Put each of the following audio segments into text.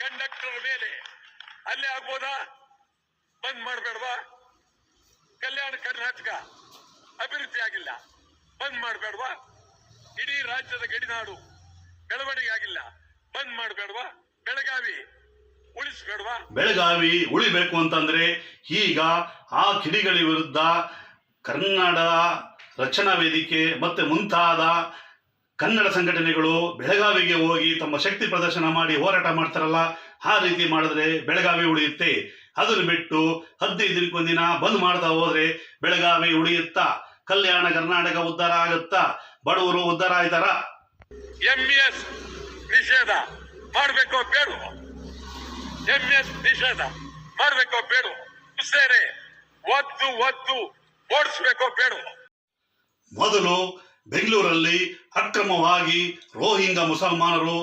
Conductor ಮೇಲೆ ಅಲ್ಲೇ ಆಗ್ಬೋದಾ? ಬಂದ್ ಮಾಡಬೇಡವಾ? ಕಲ್ಯಾಣ ಕರ್ನಾಟಕ ಅಭಿವೃದ್ಧಿ ಆಗಿಲ್ಲ. ಬಂದ್ ಮಾಡಬೇಡವಾ? ಇಡೀ ರಾಜ್ಯದ ಗಡಿನಾಡು ಬೆಳವಣಿಗೆ ಆಗಿಲ್ಲ. ಬಂದ್ ಮಾಡಬೇಡವಾ? ಬೆಳಗಾವಿ ಉಳಿಸ್ಬೇಡ್ವಾ? ಬೆಳಗಾವಿ ಉಳಿಬೇಕು ಅಂತಂದ್ರೆ ಈಗ ಆ ಕಿಡಿಗಳ ವಿರುದ್ಧ ಕನ್ನಡ ರಕ್ಷಣಾ ವೇದಿಕೆ ಮತ್ತೆ ಮುಂತಾದ ಕನ್ನಡ ಸಂಘಟನೆಗಳು ಬೆಳಗಾವಿಗೆ ಹೋಗಿ ತಮ್ಮ ಶಕ್ತಿ ಪ್ರದರ್ಶನ ಮಾಡಿ ಹೋರಾಟ ಮಾಡ್ತಾರಲ್ಲ ಆ ರೀತಿ ಮಾಡಿದ್ರೆ ಬೆಳಗಾವಿ ಉಳಿಯುತ್ತೆ. ಅದನ್ನು ಬಿಟ್ಟು ಹದಿನೈದು ದಿನ ಬಂದ್ ಮಾಡ್ತಾ ಹೋದ್ರೆ ಬೆಳಗಾವಿ ಉಳಿಯುತ್ತಾ? ಕಲ್ಯಾಣ ಕರ್ನಾಟಕ ಉದ್ಧಾರ ಆಗುತ್ತಾ? ಬಡವರು ಉದ್ಧಾರ ಆಯ್ತಾರ? ಎಂಎಸ್ ನಿಷೇಧ ಮಾಡಬೇಕು ಬೇಡ ಎಂಎಸ್ ನಿಷೇಧ ಮಾಡಬೇಕು ಬೇಡ ಸೇರೆ ಒದ್ದು ಒದ್ದು ಓಡಿಸ್ಬೇಕು ಬೇಡ ಮೊದಲು ಬೆಂಗಳೂರಲ್ಲಿ ಅಕ್ರಮವಾಗಿ ರೋಹಿಂಗ ಮುಸಲ್ಮಾನರು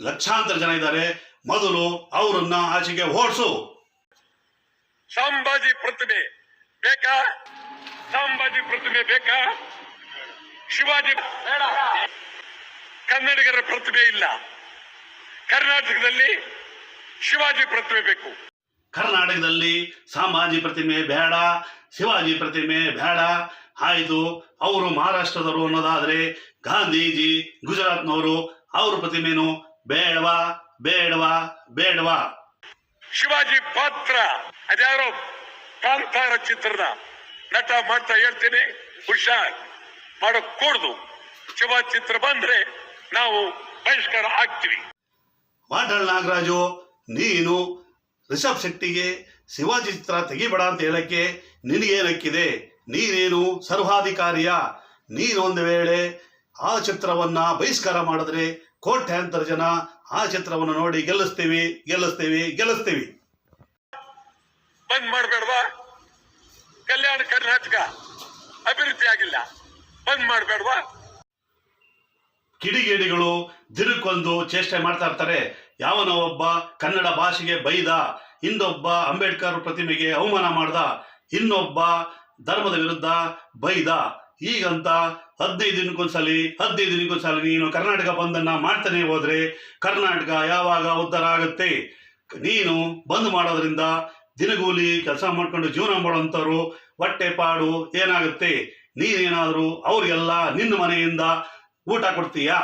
ಲಕ್ಷಾಂತರ ಜನ ಇದ್ದಾರೆ. ಮೊದಲು ಅವರನ್ನ ಆಚೆಗೆ ಓಡಿಸು. ಸಂಭಾಜಿ ಪ್ರತಿಮೆ ಬೇಕಾ? ಸಂಭಾಜಿ ಪ್ರತಿಮೆ ಬೇಕಾ? ಶಿವಾಜಿ ಕನ್ನಡಿಗರ ಪ್ರತಿಮೆ ಇಲ್ಲ. ಕರ್ನಾಟಕದಲ್ಲಿ ಶಿವಾಜಿ ಪ್ರತಿಮೆ ಬೇಕು. ಕರ್ನಾಟಕದಲ್ಲಿ ಸಾಮಾಜಿ ಪ್ರತಿಮೆ ಬೇಡ ಶಿವಾಜಿ ಪ್ರತಿಮೆ ಬೇಡ. ಆಯ್ತು ಅವರು ಮಹಾರಾಷ್ಟ್ರದವರು ಅನ್ನೋದಾದ್ರೆ ಗಾಂಧೀಜಿ ಗುಜರಾತ್ನವರು. ಅವ್ರ ಪ್ರತಿಮೆನು ಬೇಡವಾ ಬೇಡವಾ ಬೇಡವಾ. ಶಿವಾಜಿ ಪಾತ್ರ ಅದ್ಯಾರೋ ಕಾಂತಾರ ಚಿತ್ರದ ನಟ ಮಾಡ್ತಾ ಹೇಳ್ತೀನಿ. ಹುಷಾರ್ ಮಾಡಕ್ ಕೂಡ್ದು ಶಿವಾಜಿ ಚಿತ್ರ ಬಂದ್ರೆ ನಾವು ಬಹಿಷ್ಕಾರ ಆಗ್ತೀವಿ. ವಾಟಾಳ್ ನಾಗರಾಜು ನೀನು ರಿಷಬ್ ಶೆಟ್ಟಿಗೆ ಶಿವಾಜಿ ಚಿತ್ರ ತೆಗಿಬೇಡ ಅಂತ ಹೇಳಕ್ಕೆ ನಿನಗೇನಕ್ಕಿದೆ? ನೀನೇನು ಸರ್ವಾಧಿಕಾರಿಯ? ನೀನು ಒಂದು ವೇಳೆ ಆ ಚಿತ್ರವನ್ನ ಬಹಿಷ್ಕಾರ ಮಾಡಿದ್ರೆ ಕೋಟ್ಯಾಂತರ ಜನ ಆ ಚಿತ್ರವನ್ನು ನೋಡಿ ಗೆಲ್ಲಿಸ್ತೀವಿ ಗೆಲ್ಲಿಸ್ತೀವಿ ಗೆಲ್ಲಿಸ್ತೀವಿ. ಬಂದ್ ಮಾಡ್ಬೇಡ್ವಾ? ಕಲ್ಯಾಣ ಕರ್ನಾಟಕ ಅಭಿವೃದ್ಧಿ ಆಗಿಲ್ಲ. ಬಂದ್ ಮಾಡ್ಬೇಡ್ವಾ? ಕಿಡಿಗೇಡಿಗಳು ದಿನಕ್ಕೊಂದು ಚೇಷ್ಟೆ ಮಾಡ್ತಾ ಇರ್ತಾರೆ. ಯಾವನೋ ಒಬ್ಬ ಕನ್ನಡ ಭಾಷೆಗೆ ಬೈದ ಇನ್ನೊಬ್ಬ ಅಂಬೇಡ್ಕರ್ ಪ್ರತಿಮೆಗೆ ಅವಮಾನ ಮಾಡ್ದ ಇನ್ನೊಬ್ಬ ಧರ್ಮದ ವಿರುದ್ಧ ಬೈದ. ಈಗಂತ ಹದಿನೈದು ದಿನಕ್ಕೊಂದ್ಸಲಿ ಹದಿನೈದು ದಿನಕ್ಕೊಂದ್ಸಲಿ ನೀನು ಕರ್ನಾಟಕ ಬಂದನ್ನ ಮಾಡ್ತಾನೆ ಹೋದ್ರೆ ಕರ್ನಾಟಕ ಯಾವಾಗ ಉದ್ಧಾರ ಆಗುತ್ತೆ? ನೀನು ಬಂದ್ ಮಾಡೋದ್ರಿಂದ ದಿನಗೂಲಿ ಕೆಲಸ ಮಾಡ್ಕೊಂಡು ಜೀವನ ಮಾಡೋಂಥವ್ರು ಹೊಟ್ಟೆ ಪಾಡು ಏನಾಗುತ್ತೆ? ನೀನೇನಾದರೂ ಅವ್ರಿಗೆಲ್ಲ ನಿನ್ನ ಮನೆಯಿಂದ ಊಟ ಕೊಡ್ತೀಯಾ?